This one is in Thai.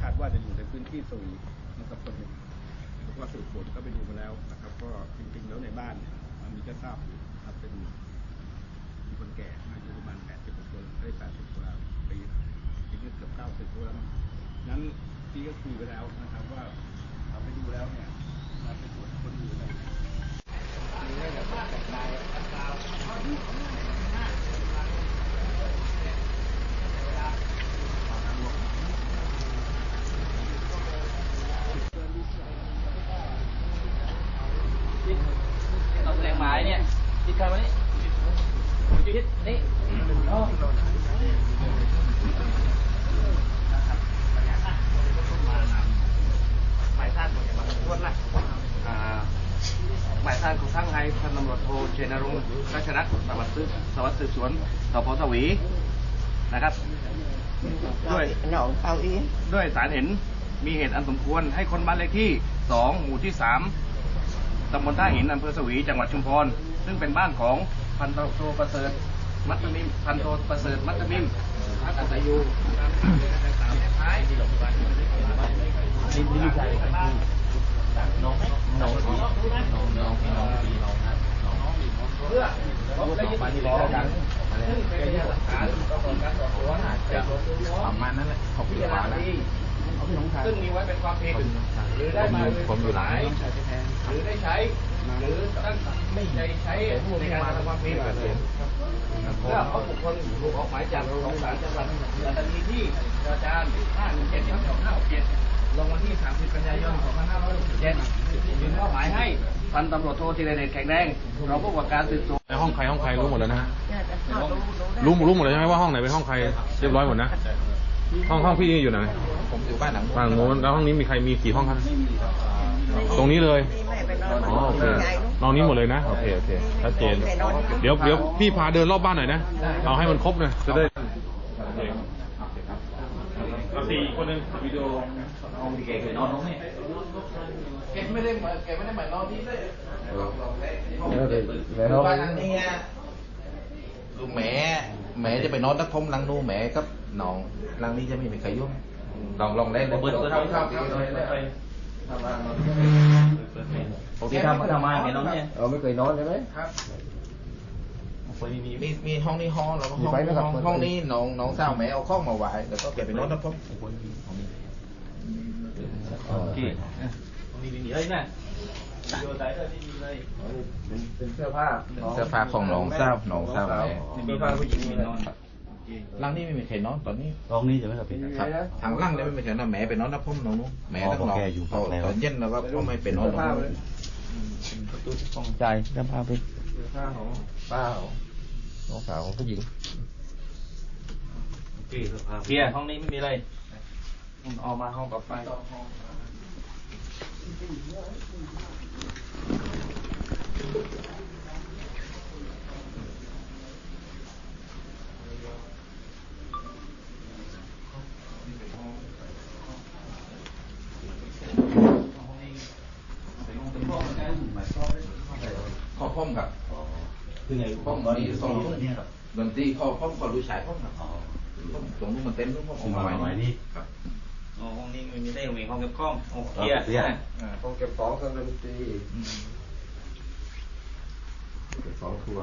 คาดว่าจะอยู่ในพื้นที่สวีนะครับคนหนึ่ง ก็สืบสวนก็ไปดูมาแล้วนะครับ ก็จริงๆแล้วในบ้านเนี่ยมันมีเจ้าทราบอยู่นะครับเป็นมีคนแก่อายุประมาณแปดสิบกว่าคนได้แปดสิบกว่าปีอายุเกือบเก้าสิบแล้วมั้งนั้นที่ก็คุยไปแล้วนะครับว่าเราไปดูแล้วเนี่ยมาไปตรวจคนอยู่ในเราแสดง หมายเนี่ยคิดกันมานี่คิดนี่หมายท่านของมันทวนละอ่าหมายท่านของทั้งไทยพันตำรวจโทเชนรงค์รัชรัตน์สวัสดิ์สืบสวัสดิ์สืบสวนสพสวีนะครับ ด้วยหนองเปาอีด้วยสารเห็นมีเหตุอันสมควรให้คนบ้านเลขที่ 2 หมู่ที่ 3 ตำบลท่าหินอำเภอสวีจังหวัดชุมพร ซึ่งเป็นบ้านของพันโทประเสริฐมัตตมิมพันโทประเสริฐมัตตมิมอาศัยอยู่ท้ายที่หลบไปนี่นี่ใจน้องน้องน้องน้องน้องน้องน้องเพื่อได้ยินเสียงดังซึ่งเป็นพยานหลักฐานต่อการสอบสวนจะประมาณนั้นแหละขอบคุณมากซึ่งมีไว้เป็นความผิดหรือได้มาผมอยู่หลาย หรือได้ใช้ หรือตั้งไม่ได้ใช้ในการทำความผิดเพื่อเอาบุคคลถูกออกหมายจับของศาลจังหวัดปัตตานีที่อาจารย์517ทับ2567ลงวันที่ 30 กันยายน 2567จึงมอบหมายให้พันตำรวจโทธีรเดชแข็งแรงรองผู้กำกับการสืบสวนในห้องใครห้องใครรู้หมดแล้วนะฮะน่าจะเข้ารู้ได้รู้รู้หมดเลยใช่ไหมว่าห้องไหนเป็นห้องใครเรียบร้อยหมดนะห้องห้องพี่อยู่ไหนผมอยู่บ้านหลังฝั่งโน้นแล้วห้องนี้มีใครมีกี่ห้องครับตรงนี้เลยที่แม่ไปน อนอ๋อโอเคใหญ่ลูกนอนนี้หมดเลยนะ โอเคโอเคชัดเจน เดี๋ยวเดี๋ยวพี่พาเดินรอบบ้านหน่อยนะ เอาให้มันครบนะจะได้สี่คนนึงวิดีโอเก๋ๆนอนตรงนี้แกไม่ได้มาแกไม่ได้มานอนที่เลยแล้วบ้านหลังนี้อะลูกแหม่แหม่จะไปนอนทักทมหลังนู้นแหม่กับน้องหลังนี้จะไม่มีใครยุ่งลองลองเล่นเปิดตัวทำทำไป ปกติทำทำมาเห็นน้องเนี่ยเราไม่เคยนอนใช่ไหมครับคนนี้มีมีมีห้องนี้ห้องแล้วก็ห้องมีไฟไหมครับห้องห้องนี้น้องน้องสาวแหม่เอาข้องมาไว้แล้วก็แกไปนอนทักทมโอเคมีมีเฮ้ยน่ะโยนใจเธอที่มีเลยเป็นเป็นเสื้อผ้าเสื้อผ้าของน้องสาวน้องสาวแหม่มีผ้าผู้หญิงมีนอนห ลังนี้ไม่มีใครนอนตอนนี้ตรงนี้จะไม่กับพี่ครับทางหล่างเนี่ยไม่มีใครนอนแหม่ไปนอนทักทมน้องนู้นแหม่ทั้งน้องอ๋อแกอยู่ฝั่งแล้วตอนเย็นแล้วก็ก็ไม่ไปนอนตรงนู้นใจเรื่องผ้าไปเสื้อผ้าของป้าของน้องสาวของผู้หญิงเคลียร์ห้องนี้ไม่มีอะไรออกมาห้องต่อไป ข้อพ่อมครับคือไงพ่อมตอนนี้สองทุ่มดนตรีข้อพ่อมก็รู้ฉายพ่อมครับพ่อมสองทุ่มมันเต็มทุ่มพ่อมมาไว้นี่ครับอ๋อห้องนี้ไม่มีได้มีห้องเก็บกล้องโอเคลียร์อ่าต้องเก็บของเครื่องดนตรีเก็บของครัว